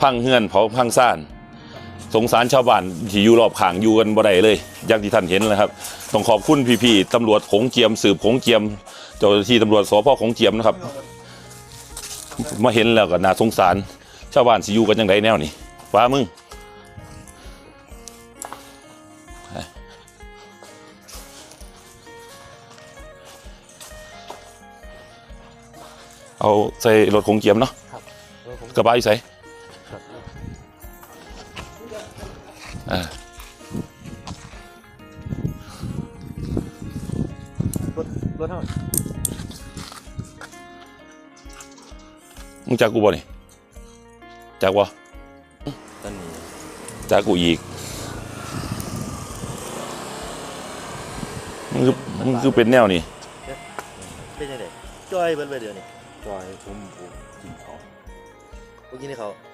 พังเฮือนเผาพังซ่าน สงสารชาวบ้านที่อยู่รอบข้างอยู่กันบ่ได้เลย อย่างที่ท่านเห็นเลยครับ ต้องขอบคุณพี่ๆตำรวจโขงเจียมสืบโขงเจียม เจ้าหน้าที่ตำรวจสพโขงเจียมนะครับ มาเห็นแล้วก็น่าสงสาร ชาวบ้านสิอยู่กันยังไงแนวนี่ฟ้ามึงเอาใส่รถโขงเจียมเนาะครับเออผมกระบะอยู่ใส่ครับ อ่ารถรถเท่าไหร่มึงจากกูบ่นี่จากบ่ตอนนี้จากกูอีกมึงคือมึงคือเป็นแนวนี่เป็นยังไงจ้อยเบิ้ลไปเดี๋ยวนี้จอยผมผมกินเขาเมื่อกี้นี่เขา